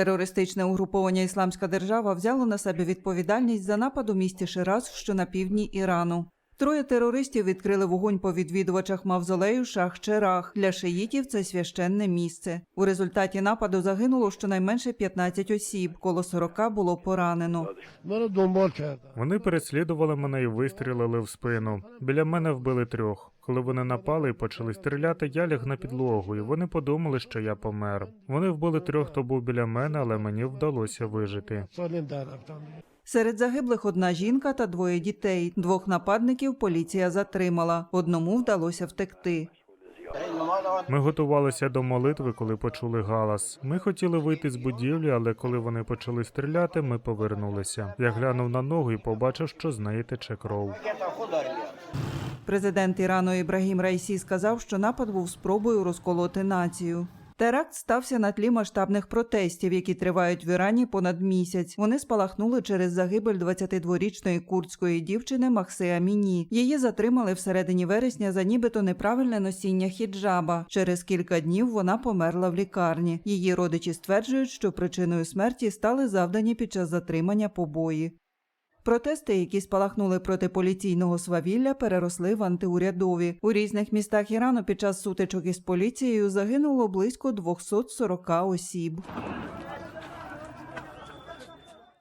Терористичне угруповання Ісламська держава взяло на себе відповідальність за напад у місті Шираз, що на півдні Ірану. Троє терористів відкрили вогонь по відвідувачах мавзолею Шах-Черах. Для шиїтів це священне місце. У результаті нападу загинуло щонайменше 15 осіб, коло 40 було поранено. Вони переслідували мене і вистрілили в спину. Біля мене вбили трьох. Коли вони напали і почали стріляти, я ліг на підлогу, і вони подумали, що я помер. Вони вбили трьох, хто був біля мене, але мені вдалося вижити. Серед загиблих одна жінка та двоє дітей. Двох нападників поліція затримала. Одному вдалося втекти. Ми готувалися до молитви, коли почули галас. Ми хотіли вийти з будівлі, але коли вони почали стріляти, ми повернулися. Я глянув на ногу і побачив, що з неї тече кров. Президент Ірану Ібрагім Райсі сказав, що напад був спробою розколоти націю. Теракт стався на тлі масштабних протестів, які тривають в Ірані понад місяць. Вони спалахнули через загибель 22-річної курдської дівчини Махси Аміні. Її затримали всередині вересня за нібито неправильне носіння хіджаба. Через кілька днів вона померла в лікарні. Її родичі стверджують, що причиною смерті стали завдані під час затримання побої. Протести, які спалахнули проти поліційного свавілля, переросли в антиурядові. У різних містах Ірану під час сутичок із поліцією загинуло близько 240 осіб.